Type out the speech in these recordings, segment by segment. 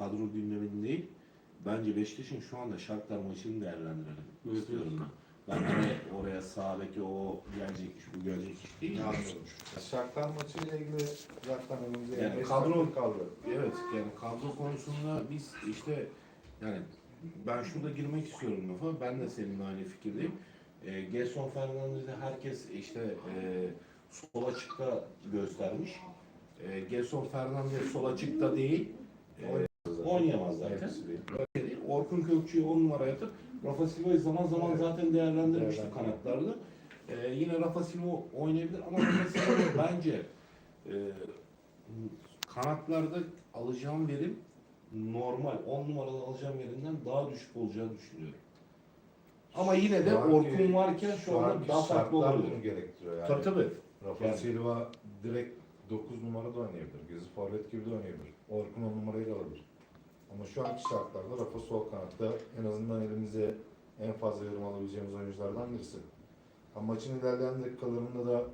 kadro gündeminde değil. Bence Beşiktaş'ın şu anda Shakhtar maçını değerlendirelim Evet, istiyorum ben. Ben hani oraya sağdaki o gelecekmiş, bu gelecekmiş değil. Anladım. Shakhtar maçıyla ilgili zaten önümüzde Yani kadro- kaldı. Evet, yani kadro konusunda biz işte yani ben şurada girmek istiyorum lafa. Ben de seninle aynı fikirdeyim. E, Gerson Fernandez'i herkes işte e, sol açıkta göstermiş. E, Gerson Fernandez sol açıkta değil. E, oynayamaz zaten. Öyle değil. Orkun Kökçü'yü 10 numaraya atıp Rafa Silva'yı zaman zaman Evet. zaten değerlendirmiştik Evet. kanatlarda. Ee, yine Rafa Silva oynayabilir ama Rafa Silva bence e, kanatlarda alacağım verim normal 10 numaralı alacağım verimden daha düşük olacağını düşünüyorum. Ama yine de Orkun varken şu anda daha farklı olabilir. bunu gerektiriyor yani. Tabii tabii. Rafa Yani- Silva direkt 9 numara da oynayabilir. Gezi forvet gibi de oynayabilir. Orkun 10 numarayı da alabilir. Ama şu anki şartlarda Rafa sol kanatta en azından elimize en fazla yorum alabileceğimiz oyunculardan birisi. Ama maçın ilerleyen dakikalarında da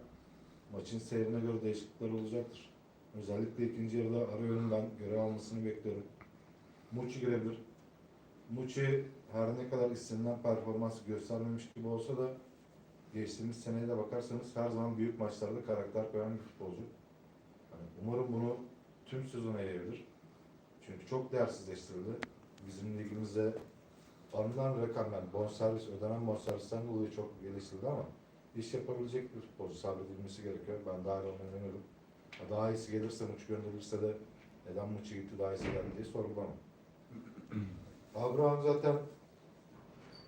maçın seyrine göre değişiklikler olacaktır. Özellikle ikinci yarıda Arayon'un ben görev almasını bekliyorum. Muçi girebilir. Muçi her ne kadar istenilen performansı göstermemiş gibi olsa da geçtiğimiz seneye de bakarsanız her zaman büyük maçlarda karakter koyan bir futbolcu. Yani umarım bunu tüm sezon yayabilir. Çünkü çok değersizleştirildi. Bizim ligimizde alınan rakamlar, bonservis, ödenen bonservisten dolayı çok geliştirildi ama iş yapabilecek bir futbolcu sabredilmesi gerekiyor. Ben daha iyi olmayı inanıyorum. Ha, Daha iyisi gelirse, Muç gönderilirse de neden Muç'u gitti daha iyisi geldi diye sorgulamam. Abraham zaten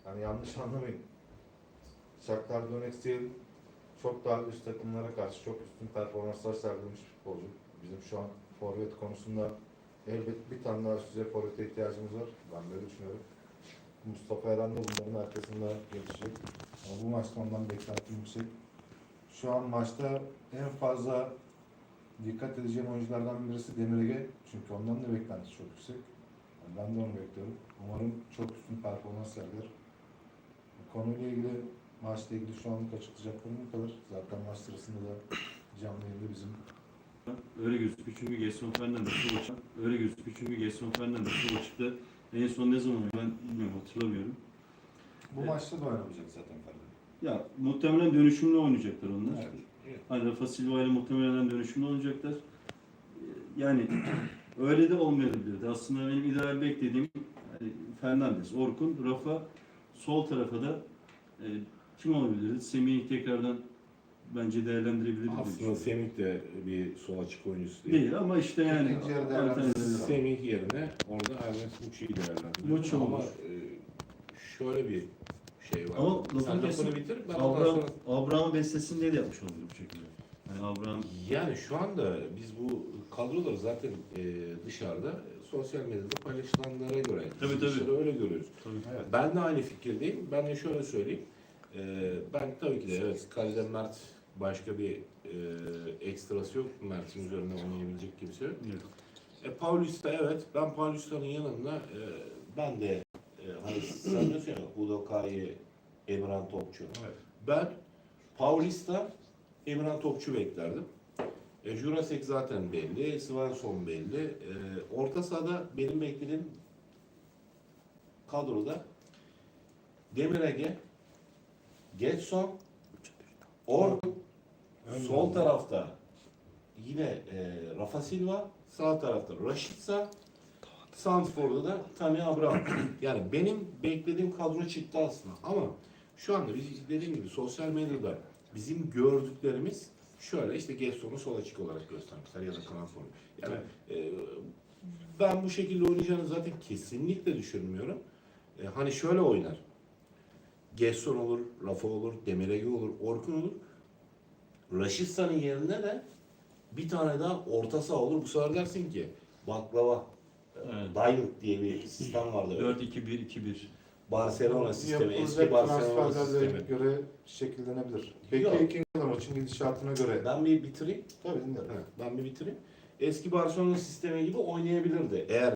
hani yanlış anlamayın. Shakhtar Donetsk çok daha üst takımlara karşı çok üstün performanslar sergilemiş bir futbolcu. Bizim şu an forvet konusunda elbet bir tane daha düzey forvete ihtiyacımız var. Ben böyle düşünüyorum. Mustafa Eren de bunların arkasında gelişecek. Ama bu maçta ondan beklentim yüksek. Şu an maçta en fazla dikkat edeceğim oyunculardan birisi Demir Ege. Çünkü ondan da beklenti çok yüksek. Yani ben de onu bekliyorum. Umarım çok üstün performans sergiler. Konuyla ilgili maçla ilgili şu anlık açıklayacaklarım bu kadar. Zaten maç sırasında da canlı yayında bizim Öyle gözüküyor çünkü Gerson Fernandez sol açık. Öyle gözüküyor çünkü Gerson Fernandez sol açıkta. En son ne zaman ben bilmiyorum hatırlamıyorum. bu Evet. maçta da oynamayacak zaten Ferdi. Ya muhtemelen dönüşümlü oynayacaklar onlar. Evet. Hani Rafa Silva ile muhtemelen dönüşümlü oynayacaklar. Ee, Yani öyle de olmayabilirdi. Aslında benim ideal beklediğim hani Fernandez, Orkun, Rafa sol tarafa da e, kim olabilirdi? Semih'i tekrardan bence değerlendirebiliriz. diye Aslında. Semih de bir sol açık oyuncusu değil. Değil ama işte yani İkinci. Semih yerine orada Ernest Muçi'yi değerlendiriyor. Muçi Ama olur. e, şöyle bir şey var. Ama Sen lafını lafını kesin. bitir. Ben ondan Abraham, sonra... Abraham bestesinde de yapmış olabilir bu şekilde. Yani Abraham Yani şu anda biz bu kadroları zaten e, dışarıda e, sosyal medyada paylaşılanlara göre Tabii, biz tabii. dışarıda öyle görüyoruz. tabii. Evet. Ben de aynı fikirdeyim. Ben de şöyle söyleyeyim. E, ben tabii ki de evet Kalede Mert başka bir e, ekstrası yok. Mert'in üzerine oynayabilecek kimse yok. E, Paulista evet. Ben Paulista'nın yanında e, ben de e, hani sen diyorsun ya Udokai, Emran Topçu. Evet. Ben Paulista, Emran Topçu beklerdim. E, Jurasek zaten belli, Svensson belli. E, orta sahada benim beklediğim kadroda Demir Ege, Getson, Orkun, sol tarafta yine e, Rafa Silva, sağ tarafta Rashica, Sanford'da da Tammy Abraham. yani benim beklediğim kadro çıktı aslında ama şu anda biz dediğim gibi sosyal medyada bizim gördüklerimiz şöyle işte Gesson'u sol açık olarak göstermişler ya da kanat formu. Yani e, ben bu şekilde oynayacağını zaten kesinlikle düşünmüyorum. E, hani şöyle oynar. Gesson olur, Rafa olur, Demirege olur, Orkun olur. Raşitsa'nın yerine de bir tane daha orta saha olur. Bu sefer dersin ki baklava, Evet. Diamond diye bir sistem vardı. 4-2-1-2-1. Barcelona sistemi, eski Barcelona sistemi. göre şekillenebilir. Peki Yok. ikinci maçın gidişatına göre. Ben bir bitireyim. Tabii dinlerim. Ben bir bitireyim. Eski Barcelona sistemi gibi oynayabilirdi eğer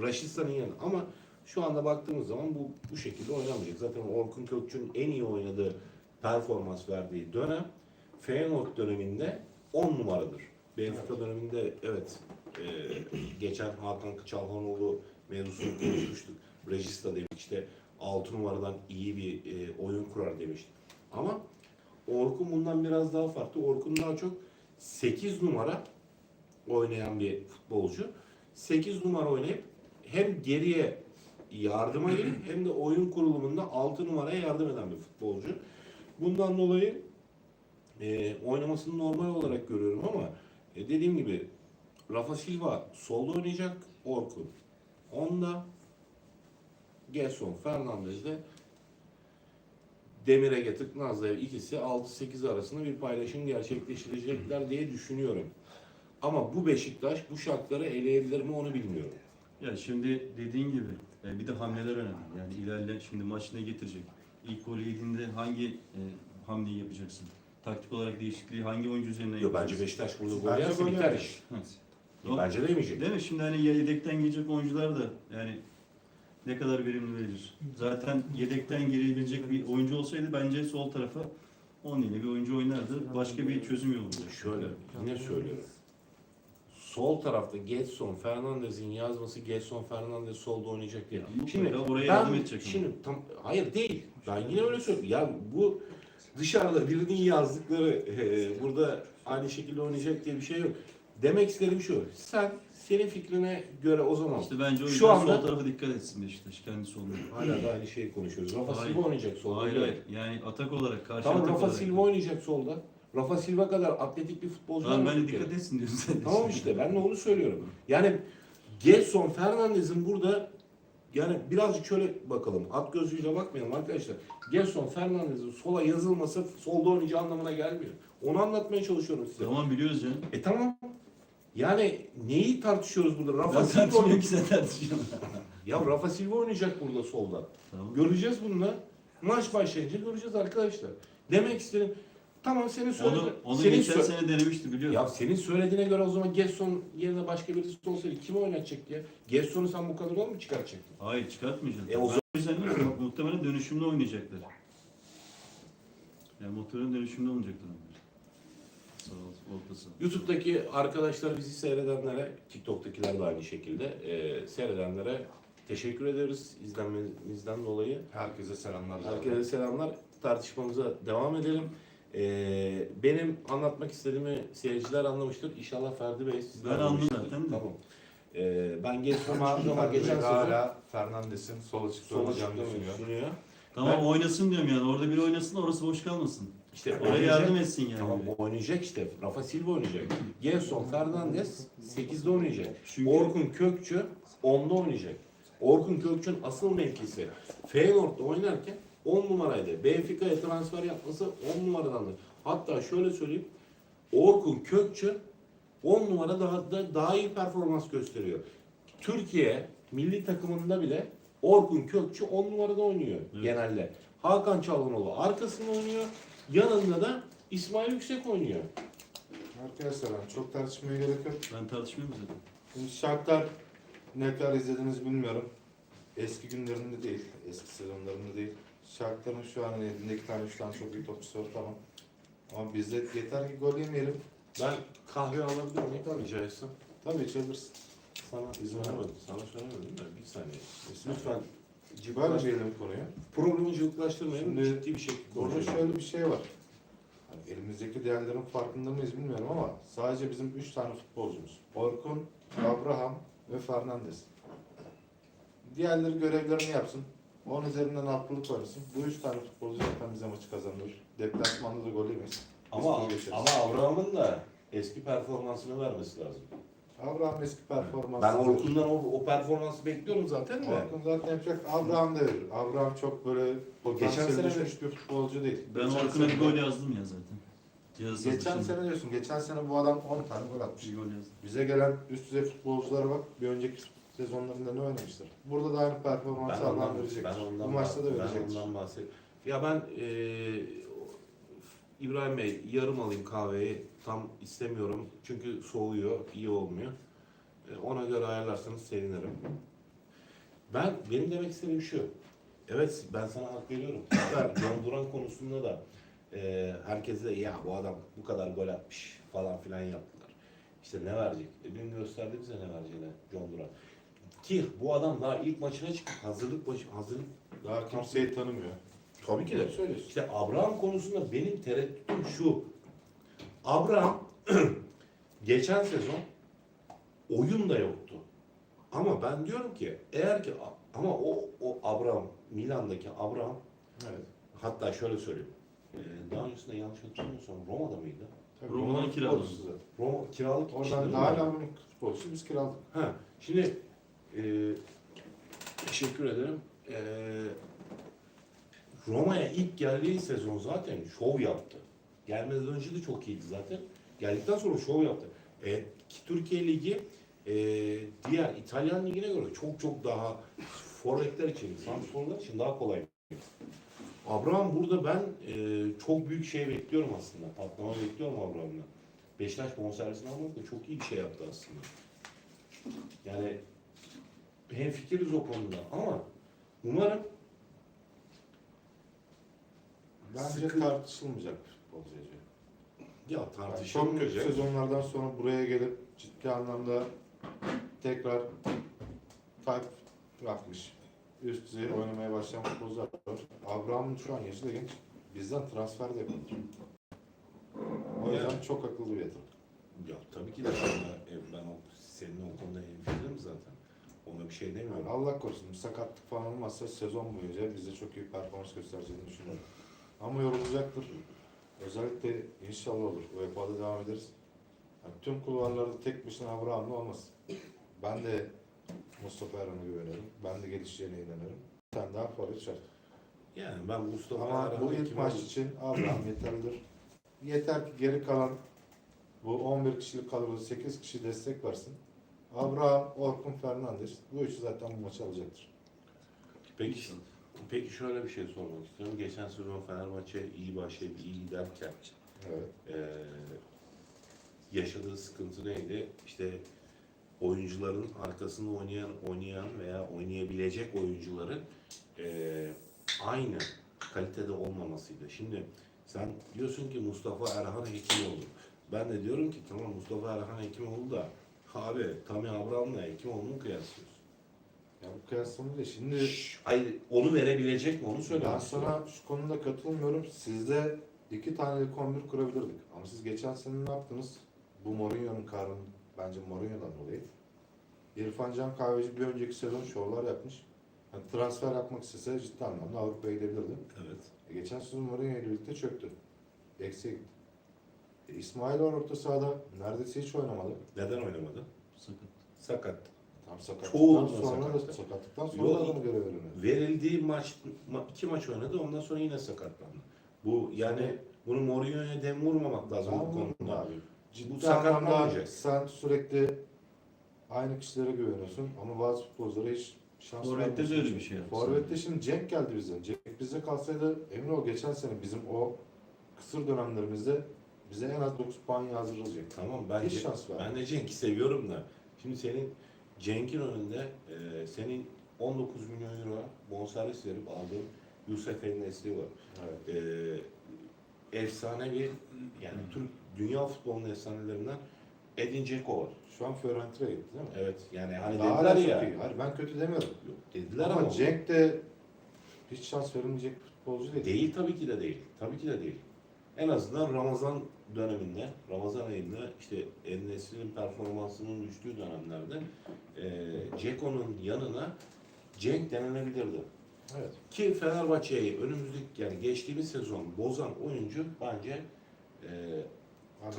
Raşitsa'nın yanı. Ama şu anda baktığımız zaman bu bu şekilde oynamayacak. Zaten Orkun Kökçü'nün en iyi oynadığı performans verdiği dönem Feyenoord döneminde 10 numaradır. Benfica döneminde evet e, geçen Hakan Çalhanoğlu mevzusunu konuşmuştuk. Regista demiş işte 6 numaradan iyi bir e, oyun kurar demişti. Ama Orkun bundan biraz daha farklı. Orkun daha çok 8 numara oynayan bir futbolcu. 8 numara oynayıp hem geriye yardıma gelip hem de oyun kurulumunda 6 numaraya yardım eden bir futbolcu. Bundan dolayı e, oynamasını normal olarak görüyorum ama e, dediğim gibi Rafa Silva solda oynayacak Orkun. Onda Gerson Fernandez de Demir Ege Tıknaz'la ikisi 6-8 arasında bir paylaşım gerçekleştirecekler diye düşünüyorum. Ama bu Beşiktaş bu şartları eleyebilir mi onu bilmiyorum. Ya şimdi dediğin gibi e, bir de hamleler önemli. Yani ilerle şimdi maç ne getirecek? İlk golü yediğinde hangi e, hamleyi yapacaksın? Taktik olarak değişikliği hangi oyuncu üzerinden Yok bence yapacaksın? Beşiktaş burada gol Bence yerse gol biter yer. iş. Evet. Yok, Bence de yemeyecek. Değil mi? Şimdi hani yedekten gelecek oyuncular da yani ne kadar verimli verir. Zaten yedekten girebilecek bir oyuncu olsaydı bence sol tarafa 10 ile bir oyuncu oynardı. Başka bir çözüm yolu bulurdu. Şöyle yine söylüyorum. Sol tarafta Getson Fernandez'in yazması Getson Fernandez solda oynayacak diye. Mutlaka Şimdi oraya ben yardım edecek ama. şimdi tam hayır değil. Ben yine öyle söylüyorum. Ya bu dışarıda birinin yazdıkları e, burada aynı şekilde oynayacak diye bir şey yok. Demek istediğim şu. Sen senin fikrine göre o zaman İşte bence o Şu anda- sol tarafa dikkat etsin Beşiktaş kendi soluna. hala da aynı şeyi konuşuyoruz. Rafa Hayır. Silva oynayacak solda. Hayır hayır. Yani atak olarak karşı Tamam atak Rafa olarak. Silva oynayacak solda. Rafa Silva kadar atletik bir futbolcu Tamam ben de dikkat etsin diyorsun sen. Tamam işte ben de onu söylüyorum. Yani Gelson Fernandez'in burada yani birazcık şöyle bakalım. At gözüyle bakmayalım arkadaşlar. Gelson Fernandez'in sola yazılması solda oynayacağı anlamına gelmiyor. Onu anlatmaya çalışıyorum size. Tamam biliyoruz ya. E tamam. Yani neyi tartışıyoruz burada? Rafa Ben Silva tartışmıyorum ki sen tartışıyorsun. Ya Rafa Silva oynayacak burada solda. tamam. Göreceğiz bununla. Maç başlayınca göreceğiz arkadaşlar. Demek istedim. Tamam senin söylediğin. Onu, onu senin geçen sö- sene denemişti biliyorum. Ya senin söylediğine göre o zaman Gerson yerine başka birisi olsaydı kimi oynatacak ya? Gerson'u sen bu kadar mu çıkartacaktın? Hayır çıkartmayacaksın. E, o Ben yüzden diyorum, bak, muhtemelen dönüşümlü oynayacaklar. Yani muhtemelen dönüşümlü oynayacaklar onlar. Sağ ol. YouTube'daki arkadaşlar bizi seyredenlere, TikTok'takiler de aynı şekilde e, seyredenlere teşekkür ederiz izlenmenizden dolayı. Herkese selamlar. Herkese selamlar. Tartışmamıza devam edelim. E, benim anlatmak istediğimi seyirciler anlamıştır. İnşallah Ferdi Bey siz de Ben anladım anlamıştır. zaten de. Tamam. E, ben Gerson'u Ama hiçbir zaman geçen sezon hala Fernandes'in sol açıkta sola olacağını düşünüyor. düşünüyor. Tamam Ben- oynasın diyorum yani. Orada biri oynasın da orası boş kalmasın. İşte Oraya oynayacak. yardım etsin yani. Tamam oynayacak işte. Rafa Silva oynayacak. Gerson Fernandez 8'de oynayacak. Çünkü Orkun Kökçü 10'da oynayacak. Orkun Kökçü'nün asıl mevkisi Feyenoord'da oynarken 10 numaraydı. Benfica'ya transfer yapması 10 numaradandı. Hatta şöyle söyleyeyim. Orkun Kökçü 10 numara daha da daha iyi performans gösteriyor. Türkiye milli takımında bile Orkun Kökçü 10 numarada oynuyor Evet. genelde. Hakan Çalhanoğlu arkasında oynuyor. Yanında da İsmail Yüksek oynuyor. Arkadaşlar çok tartışmaya gerek yok. ben tartışmıyorum zaten. Şimdi şartlar ne kadar izlediniz bilmiyorum. Eski günlerinde değil, eski sezonlarında değil. Şartların şu an elinde iki tane, üç tane çok iyi topçusu var tamam. Ama bizde yeter ki gol yemeyelim. Ben kahve alabilir miyim rica etsem? Tabii içebilirsin. Sana izin vermedim. Sana söylemedim de bir saniye. Lütfen Bölmeyelim konuyu. problemi cıvıklaştırmayın. Şimdi ciddi bir şekilde konuşalım. şöyle bir şey var. Hani elimizdeki değerlerin farkında mıyız bilmiyorum ama sadece bizim üç tane futbolcumuz. Orkun, Abraham ve Fernandes. Diğerleri görevlerini yapsın. 10 üzerinden haftalık oynasın. Bu üç tane futbolcu zaten bize maçı kazanır. Deplasmanda da gol yemeyiz. Ama, ama Abraham'ın da eski performansını vermesi lazım. Abraham eski performansı. Ben Orkun'dan o, o performansı bekliyorum zaten de. Orkun zaten yapacak. Abraham da verir. Abraham çok böyle potansiyel sene- düşmüş bir futbolcu değil. Ben Orkun'a bir gol yazdım ya zaten. Cihaz Geçen sene diyorsun. Geçen sene bu adam 10 tane gol atmış. bir gol yazdım. Bize gelen üst düzey futbolculara bak. Bir önceki sezonlarında ne oynamıştır? Burada da aynı Ben ondan, Allah'ın verecektir. ben ondan, Bu maçta da ben verecektir. ondan bahsediyorum. Ya ben eee İbrahim Bey yarım alayım kahveyi. Tam istemiyorum. Çünkü soğuyor, iyi olmuyor. E, Ona göre ayarlarsanız sevinirim. Ben benim demek istediğim şu. Evet ben sana hak veriyorum. John Duran konusunda da e, herkes de ya bu adam bu kadar gol atmış falan filan yaptılar. İşte ne verecek? E, dün gösterdi bize ne vereceğini John Duran. Ki bu adam daha ilk maçına çıktı. Hazırlık başı, hazırlık Daha kimseyi tanımıyor. Tabii ki de. Söylüyorsun. İşte Abraham konusunda benim tereddütüm şu. Abraham geçen sezon oyun da yoktu. Ama ben diyorum ki eğer ki ama o, o Abraham Milan'daki Abraham Evet. hatta şöyle söyleyeyim. Ee, daha öncesinde yanlış hatırlamıyorsam Roma'da mıydı? Tabii Roma'dan Roma'nın zaten. Roma kiralık kişi Oradan değil daha mi? hala bunun futbolcusu biz kiraladık. Ha, şimdi e, teşekkür ederim. E, Roma'ya ilk geldiği sezon zaten şov yaptı. Gelmeden önce de çok iyiydi zaten. Geldikten sonra şov yaptı. E, ki Türkiye Ligi e, diğer İtalyan Ligi'ne göre çok çok daha forvetler için, santrforlar için daha kolay. Abraham burada ben e, çok büyük şey bekliyorum aslında. Patlama bekliyorum Abraham'dan. Beşiktaş bonservisini almak da çok iyi bir şey yaptı aslında. Yani hem fikiriz o konuda ama umarım Bence Sıkı- tartışılmayacak futbolcu. Ya Yani çok kötü tartışılmayacak. sezonlardan sonra buraya gelip ciddi anlamda tekrar kalp bırakmış. Üst düzey oynamaya başlayan futbolcular var. Abraham'ın şu an yaşı da genç. Bizden transfer de yapılır. O yüzden Yani. çok akıllı bir yatırım. Ya tabii ki de ben, ben o, senin o konuda hemfikirim zaten. Ona bir şey demiyorum. Allah korusun sakatlık falan olmazsa sezon boyunca bize çok iyi performans göstereceğini düşünüyorum. Ama yorulacaktır. Özellikle inşallah olur. UEFA'da devam ederiz. Yani tüm kulvarlarda tek başına Abraham'la olmaz. Ben de Mustafa Erhan'a güveniyorum. Ben de gelişeceğine inanıyorum. Bir tane daha forvet şart. Yani ben Mustafa Ama bu ilk maç alır? için Abraham yeterlidir. Yeter ki geri kalan bu 11 kişilik kadroda 8 kişi destek versin. Abraham, Orkun Fernandes bu üçü zaten bu maçı alacaktır. Peki, peki şöyle bir şey sormak istiyorum. Geçen sezon Fenerbahçe iyi başlayıp iyi giderken Evet. eee, yaşadığı sıkıntı neydi? İşte oyuncuların arkasında oynayan oynayan veya oynayabilecek oyuncuların eee, aynı kalitede olmamasıydı. Şimdi sen diyorsun ki Mustafa Erhan Hekimoğlu. Ben de diyorum ki tamam Mustafa Erhan Hekimoğlu da abi Tami Abraham'la Hekimoğlu'nu mu kıyaslıyorsun? Ya bu kıyaslama değil. Şimdi Şşş, Hayır, onu verebilecek mi onu söyle. ben sana şu konuda katılmıyorum. Sizde iki tane ilk 11 kurabilirdik. Ama siz geçen sene ne yaptınız? Bu Mourinho'nun karnı bence Mourinho'dan dolayı. İrfan Can Kahveci bir önceki sezon şovlar yapmış. Yani transfer yapmak istese ciddi anlamda Avrupa'ya gidebilirdi. Evet. E, geçen sezon Mourinho ile birlikte çöktü. Eksiye gitti. İsmail var orta sahada neredeyse hiç oynamadı. Neden oynamadı? Sakat. Sakat. Tam sakatlıktan Çoğu da sonra da sakattı. sakatlıktan sonra Yok. da adamı görev verilmedi. Verildiği maç, ma- iki maç oynadı ondan sonra yine sakatlandı. Bu yani bunu Mourinho'ya dem vurmamak lazım bu konuda. abi. Ciddi Bu anlamda sakatlanmayacak. sen sürekli aynı kişilere güveniyorsun ama bazı futbolculara hiç şans Forvet'te de vermiyorsun. öyle bir şey yaptı. Forvet'te şimdi Cenk geldi bize. Cenk bize kalsaydı emin ol geçen sene bizim o kısır dönemlerimizde bize en az 9 puan yazdırılacak. Tamam ben, Hiç şans vermedi. ben de Cenk'i seviyorum da. Şimdi senin Cenk'in önünde e, senin 19 milyon euro bonservis verip aldığın Yusuf El Nesli var. Evet. E, efsane bir yani Türk dünya futbolunun efsanelerinden Edin Dzeko var. Şu an Fiorentina'ya gitti değil mi? Evet yani hani Daha dediler ya. iyi. Hayır ben kötü demiyorum. Yok, dediler ama ama, Cenk de hiç şans verilmeyecek bir futbolcu değil. değil tabii ki de değil. Tabii ki de değil. En azından Ramazan döneminde, Ramazan ayında işte Enes'in performansının düştüğü dönemlerde e, Ceko'nun yanına Cenk denenebilirdi. Evet. Ki Fenerbahçe'yi önümüzdeki yani geçtiğimiz sezon bozan oyuncu bence e,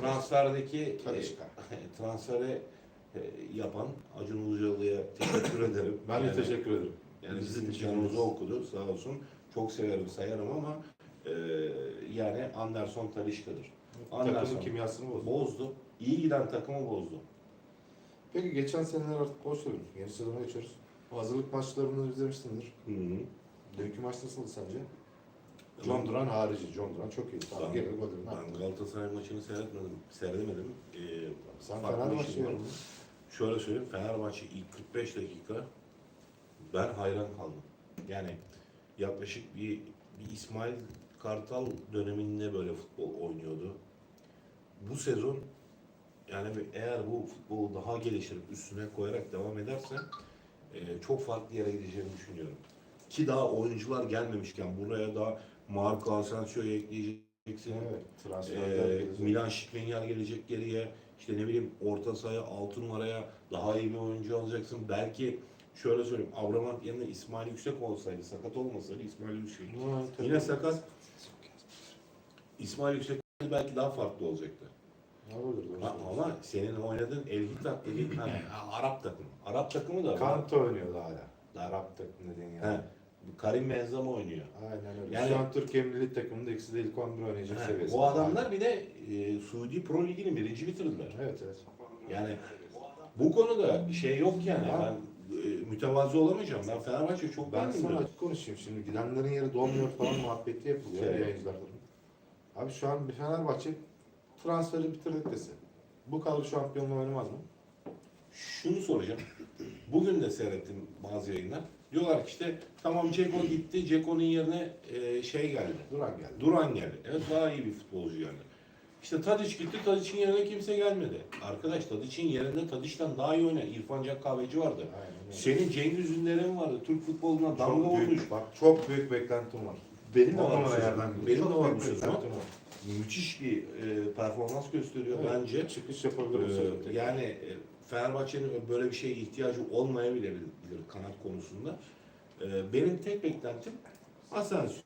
transferdeki e, Talisca. transferi e, yapan Acun Ilıcalı'ya teşekkür ederim. Ben de Yani- teşekkür ederim. Yani Biz canımızı ederiz. okudu sağ olsun. Çok severim sayarım ama e, yani Anderson Talişka'dır. Takımın kimyasını bozdu. Bozdu. İyi giden takımı bozdu. Peki geçen seneler artık boş verin. Yeni sezona geçiyoruz. Hazırlık maçlarını izlemişsindir. Hı -hı. Dünkü maç nasıldı sence? John Duran harici. John Duran çok iyi. Tamam, Ben- geri Ben? Galatasaray maçını seyretmedim. Seyredemedim. E, Sen farklı bir Fenerbahçe şey var. yorumlu. Şöyle söyleyeyim. Fenerbahçe ilk 45 dakika ben hayran kaldım. Yani yaklaşık bir, bir İsmail Kartal döneminde böyle futbol oynuyordu. Bu sezon yani eğer bu futbolu daha geliştirip üstüne koyarak devam ederse e, çok farklı yere gideceğini düşünüyorum. Ki daha oyuncular gelmemişken buraya daha Marco Asensio'yu ekleyeceksin. Evet, gelecek. Milan Skriniar gelecek geriye. İşte ne bileyim orta sahaya, altı numaraya daha iyi bir oyuncu alacaksın. Belki şöyle söyleyeyim. Abramat yerine İsmail Yüksek olsaydı, sakat olmasaydı İsmail Yüksek. Tabii- Yine sakat. İsmail Yüksek belki daha farklı olacaktı. Doğru Ha, söylüyorsun. ama senin oynadığın El Hittat dediğin hani, Arap takımı. Arap takımı da var. Kante oynuyordu hala. Arap takım dediğin yani. He. Karim Benzema oynuyor. Aynen öyle. Yani- Şu an Türkiye milli takımında ikisi de ilk 11 oynayacak He, seviyesinde. Bu adamlar bir de e, Suudi Pro Ligi'nin birinci bitirdiler. Evet evet. Yani bu konuda şey yok yani. Ha. Ben e, mütevazı olamayacağım. Ben Fenerbahçe çok Ben beğendim. sana açık konuşayım. Şimdi gidenlerin yeri dolmuyor falan muhabbeti yapılıyor Evet. yayıncılar tarafından. Abi şu an Fenerbahçe transferi bitirdik dese. Bu kadro şampiyonluğu oynamaz mı? Şunu soracağım. Bugün de seyrettim bazı yayınlar. Diyorlar ki işte tamam Ceko gitti. Ceko'nun yerine e, şey geldi. Duran geldi. Duran geldi. Evet daha iyi bir futbolcu geldi. İşte Tadiç gitti. Tadiç'in yerine kimse gelmedi. Arkadaş Tadiç'in yerinde Tadiç'ten daha iyi oynayan İrfan Can Kahveci vardı. Aynen. Senin Cengiz Ünder'in vardı. Türk futboluna damga çok büyük, vurmuş. bak çok büyük beklentim var. Benim de var bu sezon. Benim de var bu sezon. Müthiş bir e, performans gösteriyor Evet, bence. Çıkış yapabilir Ee, yani e, Fenerbahçe'nin böyle bir şeye ihtiyacı olmayabilir kanat konusunda. Ee, benim tek beklentim Asensio,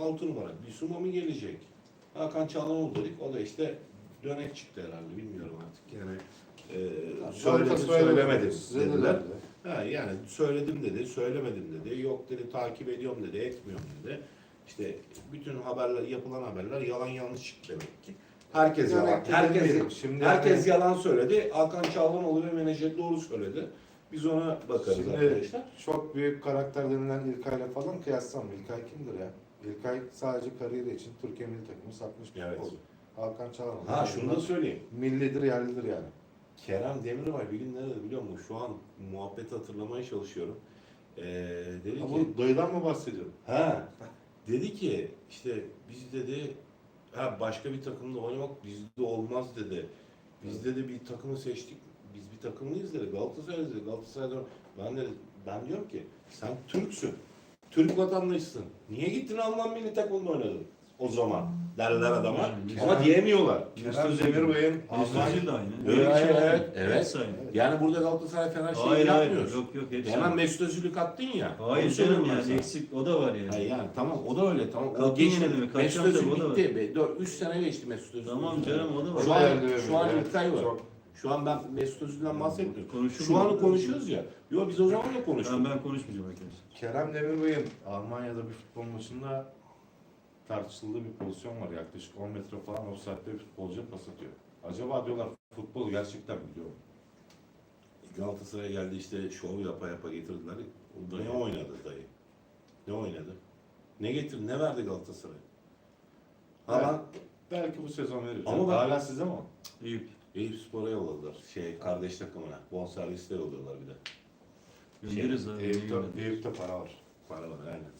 6 numara Bisuma mı gelecek? Hakan Çalhanoğlu dedik. O da işte dönek çıktı herhalde. Bilmiyorum artık. Yani e, söyledi, Galatasaray söylemedim dediler. Ha, yani söyledim dedi, söylemedim dedi. Yok dedi, takip ediyorum dedi, etmiyorum dedi. İşte bütün haberler, yapılan haberler yalan yanlış çıktı demek ki. Herkes Yani yalan, herkes, Şimdi herkes yani- yalan söyledi. Hakan Çalhanoğlu ve menajer doğru söyledi. Biz ona bakarız Şimdi arkadaşlar. çok büyük karakter denilen İlkay'la falan kıyaslamam. İlkay kimdir ya? İlkay sadece kariyeri için Türkiye milli takımı satmış bir Evet. futbolcu. Hakan Çalhanoğlu. Ha şunu da söyleyeyim. Millidir, yerlidir yani. Kerem Demirbay bir gün nerede biliyor musun? Şu an muhabbeti hatırlamaya çalışıyorum. Ee, dedi Ha, ki, bu dayıdan mı bahsediyorum? Ha. Dedi ki işte biz dedi ha başka bir takımda oynamak bizde olmaz dedi. Biz dedi bir takımı seçtik. Biz bir takımlıyız dedi. Galatasaraylıyız dedi. Galatasaray'da ben de ben diyorum ki sen Türksün. Türk vatandaşısın. Niye gittin Alman milli takımında oynadın? O zaman derler adama. Yani Ama diyemiyorlar. Kerem Demirbay'ın Mesut Alman... Özil de aynı. Evet, Öyle bir şey evet, yok. evet. Aynı. Yani burada Galatasaray Fener şeyi Hayır hayır. yapmıyoruz. Yok yok hepsi Hemen. Mesut Özil'i kattın ya. Hayır Onu canım söylüyorum ben yani sana. eksik o da var yani. Hayır yani tamam o da öyle tamam. O Kattın geçti. demek, Mesut Özil tabii, o da bitti. Be- dört- Üç sene geçti Mesut Özil. Tamam canım o da var. Şu an, şu an evet, İlkay var. Şu an ben Mesut Özil'den bahsetmiyorum. Konuşur Şu anı konuşuyoruz ya. Yo biz o zaman da konuştuk. Ben, ben konuşmayacağım arkadaşlar. Kerem Demirbay'ın Almanya'da bir futbol maçında tartışıldığı bir pozisyon var. Yaklaşık 10 metre falan o saatte bir futbolcuya pas atıyor. Acaba diyorlar futbol gerçekten biliyor mu? Galatasaray geldi işte şov yapa yapa getirdiler. O da ne oynadı dayı? Ne oynadı? Ne getirdi? Ne verdi Galatasaray? Ama Belki bu sezon verir. Ama ben- hala sizde mi? Eyüp. Eyüp Spor'a yolladılar. Şey kardeş takımına. Bonservisle yolluyorlar bir de. Göndeririz abi. Eyüp'te, Eyüp'te para var. Para var aynen.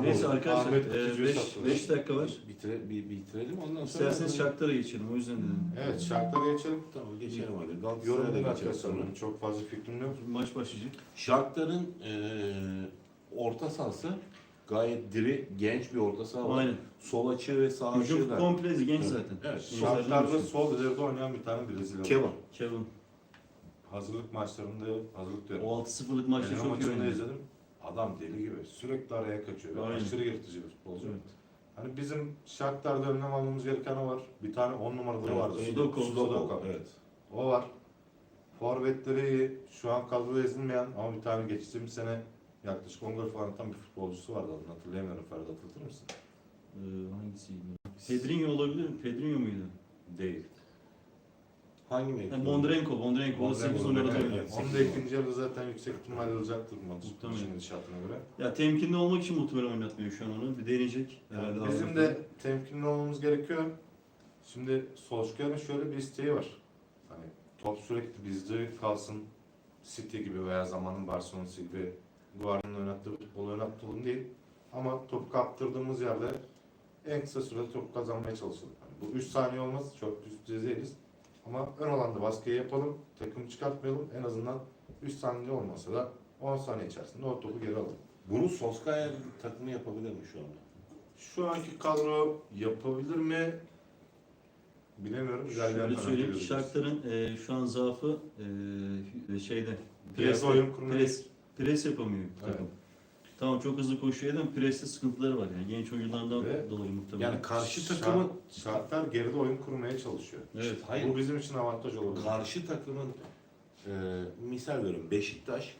Neyse Ahmet- arkadaşlar Ahmet Kutucu'yu 5 sattılar. dakika var. Bitire, bir, bitirelim ondan sonra. İsterseniz Shakhtar'a geçelim o yüzden dedim. Evet şartlara geçelim. Tamam geçelim hadi. Galatasaray'a da geçelim sonra. Çok fazla fikrim yok. Maç başlayacak. Şartların eee orta sahası gayet diri, genç bir orta saha var. Aynen. Sol açığı ve sağ açığı Hücum da. komple genç Evet. zaten. Evet. Şartlarda sol ileride oynayan bir tane Brezilyalı. Kevin. Kevin. Hazırlık maçlarında hazırlık diyorum. O 6-0'lık maçta Fener çok iyi oynadı. izledim. Adam deli gibi. Sürekli araya kaçıyor. ve Aynen. Aşırı yırtıcı bir futbolcu. Evet. Hani bizim şartlarda önlem almamız gereken o var. Bir tane 10 numaraları Evet, vardı. Sudoku. Sudoku. Evet. O var. Forvetleri iyi. Şu an kadroda ezilmeyen ama bir tane geçtiğimiz sene yaklaşık 10 gol falan atan bir futbolcusu vardı. Adını hatırlayamıyorum. Ferhat hatırlatır mısın? Ee, hangisiydi? Pedrinho olabilir mi? Pedrinho muydu? Değil. Hangi mevki? Yani Bondrenko. Bondrenko. O 8 numarada oynuyor. Onun da ikinci yarıda zaten yüksek ihtimalle olacaktır maç. Muhtemelen. Gidişatına göre. Ya temkinli olmak için muhtemelen oynatmıyor şu an onu. Bir deneyecek. herhalde Bizim de temkinli olmamız gerekiyor. Şimdi Solskjaer'in şöyle bir isteği var. Hani top sürekli bizde kalsın. City gibi veya zamanın Barcelona'sı gibi Guardiola'nın oynattığı futbol oynattığım değil. Ama topu kaptırdığımız yerde en kısa sürede topu kazanmaya çalışalım. Hani Bu 3 saniye olmaz. Çok üst düzeyiz. Ama ön alanda baskıyı yapalım. Takım çıkartmayalım. En azından 3 saniye olmasa da 10 saniye içerisinde o topu geri alalım. Bunu Solskjaer takımı yapabilir mi şu anda? Şu anki kadro yapabilir mi? Bilemiyorum. Şöyle söyleyeyim, göreceğiz. Shakhtar'ın e, şu an zaafı e, şeyde. Pres kurmayı- Pres, pres yapamıyor Evet. takım. Tamam çok hızlı koşuyor preste sıkıntıları var yani genç oyunculardan Ve- dolayı muhtemelen. Yani karşı takımın Şartlar geride oyun kurmaya çalışıyor. Evet. hayır Bu bizim için avantaj olabilir. karşı takımın e, misal veriyorum Beşiktaş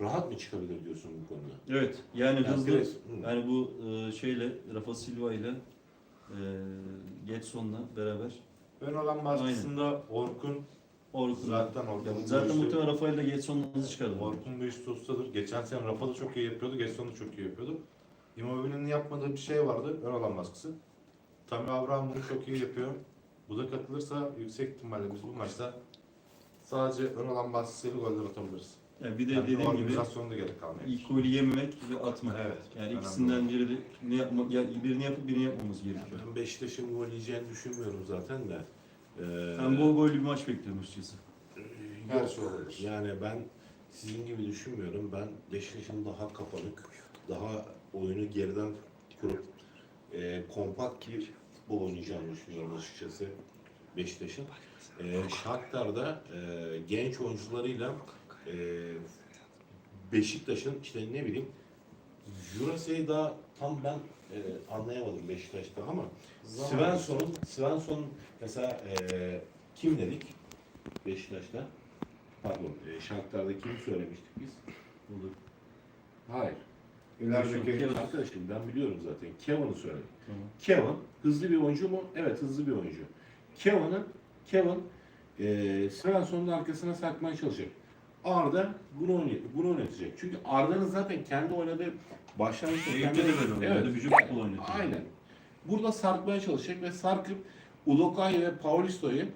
rahat mı çıkabilir diyorsun bu konuda? Evet yani Yani hızlı pres- yani bu e, şeyle Rafa Silva ile e, Getson'la beraber Ön alan baskısında Orkun Orkun. zaten Orkun Zaten muhtemelen Rafa ile Getson'la hızlı çıkardı. Orkun bu işte ustadır. Geçen sene Rafa da çok iyi yapıyordu. Gerson da çok iyi yapıyordu. Immobile'nin yapmadığı bir şey vardı. Ön alan baskısı. Tammy Abraham bunu çok iyi yapıyor. Bu da katılırsa yüksek ihtimalle biz bu maçta sadece ön alan baskısıyla goller atabiliriz. Yani bir de Yani dediğim gibi da gerek kalmıyor. ilk golü yememek ve atmak. Evet. Yani önemli ikisinden biri de ne yapma, ya birini yapıp birini yapmamız gerekiyor. Ben Beşiktaş'ın gol yiyeceğini düşünmüyorum zaten de. Ee, Ben bol gollü bir maç bekliyorum açıkçası. Her şey olabilir. Yani ben sizin gibi düşünmüyorum. Ben Beşiktaş'ın daha kapanık, daha oyunu geriden kurup e, kompakt bir futbol oynayacağını düşünüyorum açıkçası Beşiktaş'ın. E, Shakhtar'da e, genç oyuncularıyla e, Beşiktaş'ın işte ne bileyim Jurasey'i daha tam ben e, anlayamadım Beşiktaş'ta ama Svensson'un Svensson mesela e, kim dedik Beşiktaş'ta? Pardon, e, Shakhtar'da kimi söylemiştik biz? Olur. Hayır. İlerideki arkadaşım ben biliyorum zaten. Kevin'i söyledim. Tamam. Kevin hızlı bir oyuncu mu? Evet hızlı bir oyuncu. Kevin'in Kevin e, Svensson'un arkasına sakmaya çalışacak. Arda bunu oynatacak. Çünkü Arda'nın zaten kendi oynadığı başlangıçta Eyüp'te de böyle oynuyor. Evet. Vücut oynatıyor. Aynen. Burada sarkmaya çalışacak ve sarkıp Ulokay ve Paulisto'yu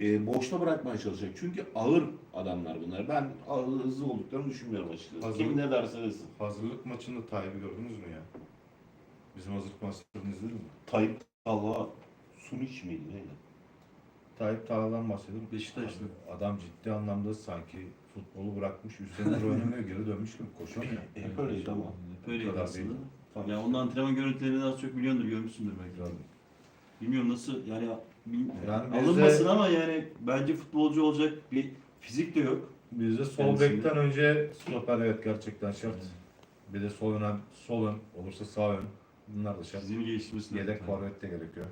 e, boşta bırakmaya çalışacak. Çünkü ağır adamlar bunlar. Ben ağır, hızlı olduklarını düşünmüyorum açıkçası. Hazır- Kim ne derse desin. hazırlık maçında Tayyip'i gördünüz mü ya? Bizim hazırlık maçlarını izledin mi? Tayyip Allah Sunic miydi neydi? Tayyip Tağ'dan bahsediyorum. Beşiktaşlı. Adam ciddi anlamda sanki futbolu bırakmış, üstlerinde oynamıyor, geri dönmüş gibi koşamıyor. Hep öyleydi ama. Hep öyleydi aslında. Tabii. Ya onun antrenman görüntülerini az çok biliyordur, görmüşsündür belki. Güzel. Bilmiyorum nasıl yani, Yani alınmasın ama yani bence futbolcu olacak bir fizik de yok. Bizde sol bekten önce stoper evet gerçekten şart. Bir de sol ön, sol ön olursa sağ ön. Bunlar da şart. Bizim geliştirmesi. Yedek forvet de gerekiyor.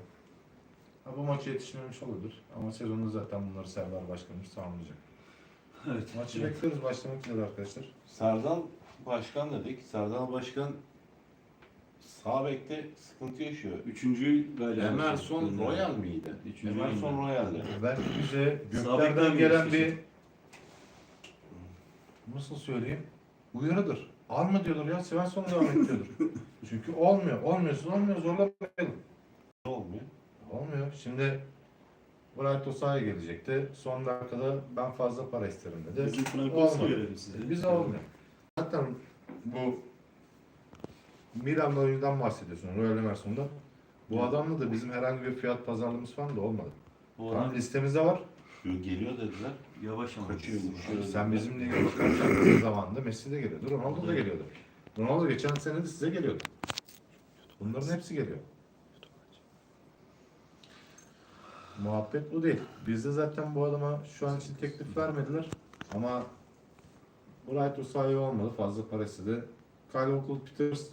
Ha, bu maçı yetişmemiş olabilir. Ama sezonda zaten bunları Serdar Başkanımız tamamlayacak. Evet. Maçı bekliyoruz başlamak üzere arkadaşlar. Serdal Başkan dedik. Serdal Başkan sağ bekte sıkıntı yaşıyor. Üçüncü galiba. Emerson Royal miydi? Üçüncü Emerson miydi? Royal'di. Belki bize göklerden gelen bir nasıl söyleyeyim? Uyarıdır. Alma diyorlar ya Svensson'u devam et diyorlar. Çünkü olmuyor. Olmuyorsun olmuyor zorlamayalım. Olmuyor? Olmuyor. Şimdi Bright Osa'ya gelecekti. Son dakikada ben fazla para isterim dedi. Bizim Frankowski Olmadı. görelim size. Biz olmuyor. Zaten bu Milan'da oyuncudan bahsediyorsun Royal Emerson'da. Bu adamla da bizim herhangi bir fiyat pazarlığımız falan da olmadı. Bu Tamam adam listemizde var. Yo, Geliyor dediler. yavaş ama. Kaçıyor, uçuyor. Sen bizim lige bakarsan bizim zamanında Messi de geliyordu. Ronaldo da geliyordu. Ronaldo geçen sene de size geliyordu. Bunların hepsi geliyor. Muhabbet bu değil. Bizde zaten bu adama şu an için teklif vermediler. Ama Bright Osa'yı olmadı. Fazla para istedi. Kyle Walker Peters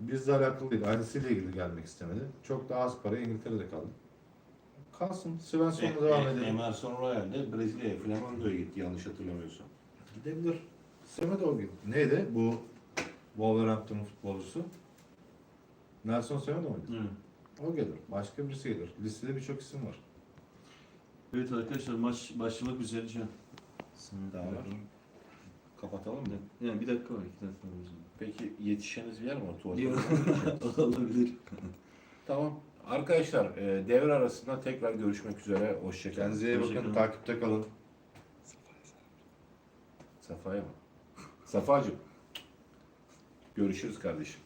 bizle alakalı değil. Ailesiyle ilgili gelmek istemedi. Çok daha az para İngiltere'de kaldı. Kalsın. Svensson'la devam E- e- edelim. Emerson Royal de Brezilya'ya, Flamando'ya gitti yanlış hatırlamıyorsam. Gidebilir. Semedo o gibi. Neydi bu Wolverhampton'un futbolcusu? Nelson Semedo muydu? Evet. O gelir. Başka birisi gelir. Listede birçok isim var. Evet arkadaşlar maç başlamak üzere can. Daha var. Kapatalım mı? Yani bir dakika var, iki dakika var. Peki yetişeceğiniz bir yer mi o tuvalete? Yok. Olabilir. Tamam. Arkadaşlar e, devre arasında tekrar görüşmek üzere. Hoşçakalın. Kendinize iyi bakın. Takipte kalın. Safa'ya mı? Safa'cığım. Görüşürüz kardeşim.